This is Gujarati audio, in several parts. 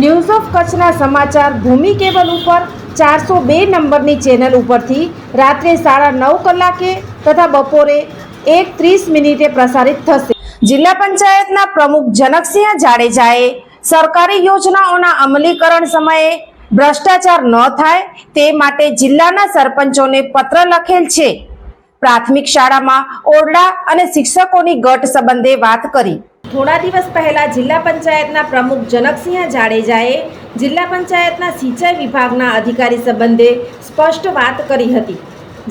news of કચ્છના સમાચાર ભૂમિ કેબલ ઉપર ચારસો બે નંબરની ચેનલ ઉપરથી રાત્રે સાડા નવ કલાકે તથા બપોરે એક ત્રીસ મિનિટે પ્રસારિત થશે. જિલ્લા પંચાયતના પ્રમુખ જનકસિંહ જાડેજાએ સરકારી યોજનાઓના અમલીકરણ સમયે ભ્રષ્ટાચાર ન થાય તે માટે જિલ્લાના સરપંચોને પત્ર લખેલ છે. પ્રાથમિક શાળામાં ઓરડા અને શિક્ષકોની ગટ સંબંધે વાત કરી. થોડા દિવસ પહેલા જિલ્લા પંચાયતના પ્રમુખ જનકસિંહ જાડેજાએ જિલ્લા પંચાયતના સિંચાઈ વિભાગના અધિકારી સંબંધે સ્પષ્ટ વાત કરી હતી.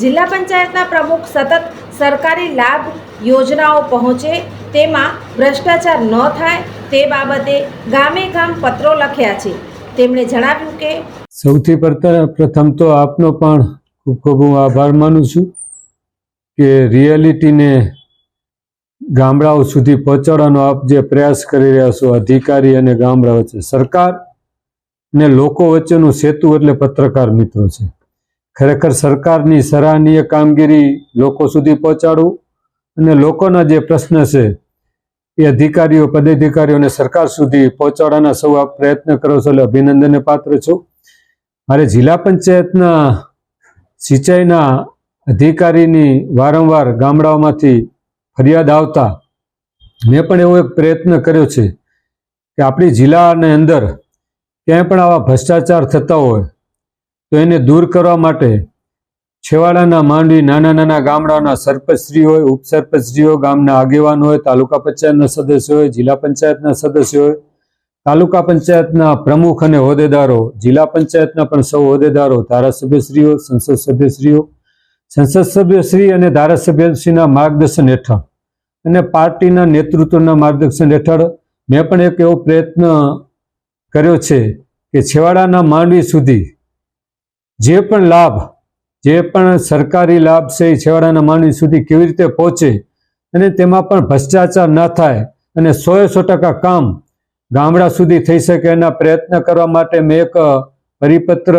જિલ્લા પંચાયતના પ્રમુખ સતત સરકારી લાભ યોજનાઓ પહોંચે તેમાં ભ્રષ્ટાચાર ન થાય તે બાબતે ગામે ગામ પત્રો લખ્યા છે. તેમણે જણાવ્યું કે સૌથી પ્રથમ તો આપનો પણ ખૂબ ખૂબ હું આભાર માનું છું કે રિયાલિટીને ગામડાઓ સુધી પહોંચાડવાનો આપ જે પ્રયાસ કરી રહ્યા છો, અધિકારી અને ગામડા વચ્ચે, સરકાર ને લોકો વચ્ચેનું સેતુ એટલે પત્રકાર મિત્રો છે. ખરેખર સરકારની સરાહનીય કામગીરી લોકો સુધી પહોંચાડવું અને લોકોના જે પ્રશ્ન છે, એ અધિકારીઓ પદાધિકારીઓને સરકાર સુધી પહોંચાડવાના સૌ આપ પ્રયત્ન કરો છો એટલે અભિનંદનને પાત્ર છો. મારે જિલ્લા પંચાયતના સિંચાઈના અધિકારીની વારંવાર ગામડાઓમાંથી ફરિયાદ આવતા મેં પણ એવો એક પ્રયત્ન કર્યો છે કે આપણી જિલ્લાની અંદર ક્યાંય પણ આવા ભ્રષ્ટાચાર થતા હોય, તો એને દૂર કરવા માટે છેવાડાના માંડવી નાના નાના ગામડાના સરપંચશ્રી હોય ઉપસરપંચશ્રીઓ ગામના આગેવાન હોય, તાલુકા પંચાયતના સદસ્ય હોય, જિલ્લા પંચાયતના સદસ્યો હોય, તાલુકા પંચાયતના પ્રમુખ અને હોદ્દેદારો, જિલ્લા પંચાયતના પણ સૌ હોદ્દેદારો, ધારાસભ્યશ્રીઓ, સંસદ સભ્યશ્રીઓ, સંસદ સભ્યશ્રી અને ધારાસભ્યશ્રીના માર્ગદર્શન હેઠળ અને પાર્ટીના નેતૃત્વના માર્ગદર્શન હેઠળ મેં પણ એક એવો પ્રયત્ન કર્યો છે કે છેવાડાના માંડવી સુધી જે પણ લાભ, જે પણ સરકારી લાભ છે એ છેવાડાના માંડવી સુધી કેવી રીતે પહોંચે અને તેમાં પણ ભ્રષ્ટાચાર ન થાય અને સોએ સો ટકા કામ ગામડા સુધી થઈ શકે એના પ્રયત્ન કરવા માટે મેં એક પરિપત્ર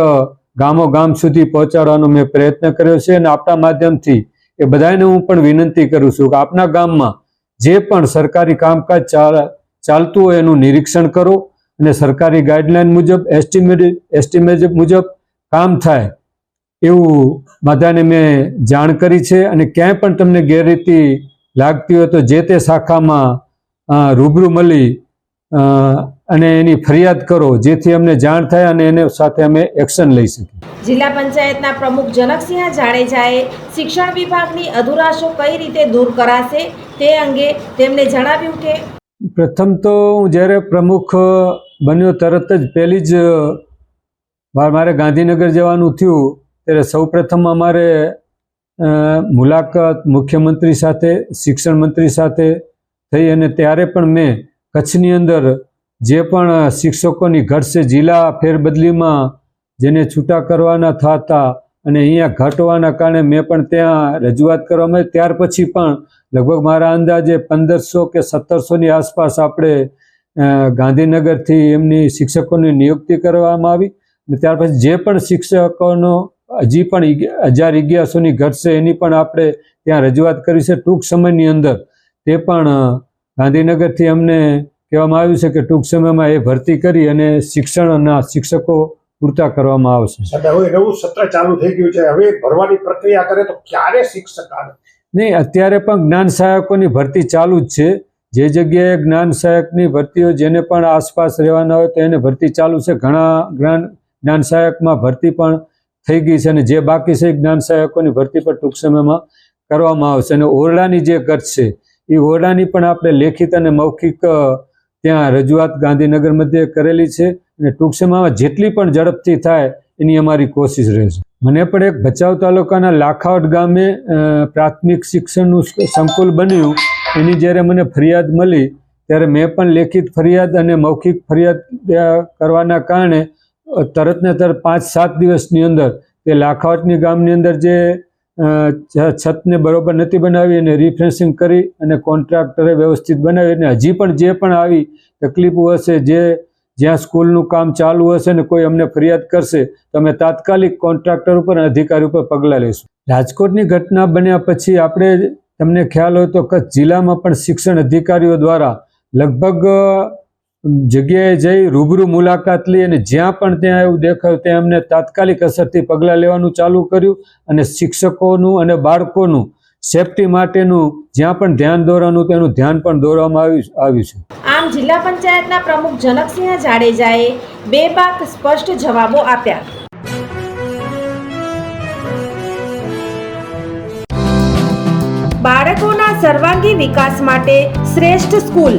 ગામો ગામ સુધી પહોંચાડવાનો મેં પ્રયત્ન કર્યો છે અને આપણા માધ્યમથી એ બધાને હું પણ વિનંતી કરું છું કે આપના ગામમાં જે પણ સરકારી કામકાજ ચાલ, ચાલતું હોય એનું નિરીક્ષણ કરો અને સરકારી ગાઈડલાઈન મુજબ, એસ્ટિમેટ એસ્ટિમેટ મુજબ કામ થાય એવું બધાને મેં જાણ કરી છે અને ક્યાંય પણ તમને ગેરરીતિ લાગતી હોય તો જે તે શાખામાં રૂબરૂ મળી અને એની ફરિયાદ કરો જેથી અમને જાણ થાય અને એને સાથે અમે એક્શન લઈ શકીએ. જિલ્લા પંચાયતના પ્રમુખ જનકસિંહ જાડેજાએ શિક્ષણ વિભાગની અધુરાશો કઈ રીતે દૂર કરાશે તે અંગે તેમણે જણાવ્યું કે પ્રથમ તો હું જ્યારે પ્રમુખ બન્યો તરત જ પહેલી જ મારે ગાંધીનગર જવાનું થયું ત્યારે સૌપ્રથમ અમારે મુલાકાત મુખ્યમંત્રી સાથે શિક્ષણ મંત્રી સાથે થઈ અને ત્યારે પણ મેં કચ્છની અંદર જે પણ શિક્ષકોની ઘટ છે જિલ્લા ફેરબદલીમાં જેને છૂટા કરવાના થતા અને અહીંયા ઘટવાના કારણે મેં પણ ત્યાં રજૂઆત કરવામાં. ત્યાર પછી પણ લગભગ મારા અંદાજે પંદરસો કે સત્તરસોની આસપાસ આપણે ગાંધીનગરથી એમની શિક્ષકોની નિયુક્તિ કરવામાં આવી અને ત્યાર પછી જે પણ શિક્ષકોનો હજી પણ હજાર અગિયારસોની ઘટશે એની પણ આપણે ત્યાં રજૂઆત કરી છે ટૂંક સમયની અંદર તે પણ ગાંધીનગરથી અમને કહેવામાં આવ્યું છે કે ટૂંક સમયમાં એ ભરતી કરી અને શિક્ષણના શિક્ષકો પૂરતા કરવામાં આવશે. હવે નવું સત્ર ચાલુ થઈ ગયું છે. હવે ભરવાની પ્રક્રિયા કરે તો ક્યારે શિક્ષક આવે? નહીં અત્યારે પણ જ્ઞાન સહાયકોની ભરતી ચાલુ જ છે. જે જગ્યાએ જ્ઞાન સહાયકની ભરતીઓ જેને પણ આસપાસ રહેવાના હોય તો એને ભરતી ચાલુ છે. ઘણા જ્ઞાન જ્ઞાન સહાયકમાં ભરતી પણ થઈ ગઈ છે અને જે બાકી છે જ્ઞાન સહાયકોની ભરતી પણ ટૂંક સમયમાં કરવામાં આવશે. અને ઓરડાની જે ગત છે એ ઓરડાની પણ આપણે લેખિત અને મૌખિક ત્યાં રજૂઆત ગાંધીનગર મધ્યે કરેલી છે અને ટૂંક સમયમાં જેટલી પણ ઝડપથી થાય એની અમારી કોશિશ રહેશે. મને પણ એક ભચાઉ તાલુકાના લાખાવટ ગામે પ્રાથમિક શિક્ષણનું સંકુલ બન્યું. એની જ્યારે મને ફરિયાદ મળી, ત્યારે મેં પણ લેખિત ફરિયાદ અને મૌખિક ફરિયાદ કરવાના કારણે તરત ને તરત પાંચ સાત દિવસની અંદર તે લાખાવટની ગામની અંદર જે છતને બરોબર નથી બનાવી અને રિફ્રેશિંગ કરી અને કોન્ટ્રાક્ટરે વ્યવસ્થિત બનાવી અને હજી પણ જે પણ આવી તકલીફો હશે, જે જ્યાં સ્કૂલનું કામ ચાલુ હશે ને કોઈ અમને ફરિયાદ કરશે, તો અમે તાત્કાલિક કોન્ટ્રાક્ટર ઉપર અધિકારી ઉપર પગલાં લઈશું. રાજકોટની ઘટના બન્યા પછી આપણે તમને ખ્યાલ હોય તો કચ્છ જિલ્લામાં પણ શિક્ષણ અધિકારીઓ દ્વારા લગભગ જગ્યાએ જઈ રૂબરૂ મુલાકાત લઈ અને જ્યાં પણ ત્યાં એવું દેખાયું ત્યાં એમને તાત્કાલિક અસરથી પગલાં લેવાનું ચાલુ કર્યું અને શિક્ષકોનું અને બાળકોનું સેફટી માટેનું જ્યાં પણ ધ્યાન દોરવાનું તેનું ધ્યાન પણ દોરવામાં આવ્યું છે. આમ જિલ્લા પંચાયતના પ્રમુખ જનકસિંહ જાડેજાએ બે બાક સ્પષ્ટ જવાબો આપ્યા. બાળકોના સર્વાંગી વિકાસ માટે શ્રેષ્ઠ સ્કૂલ.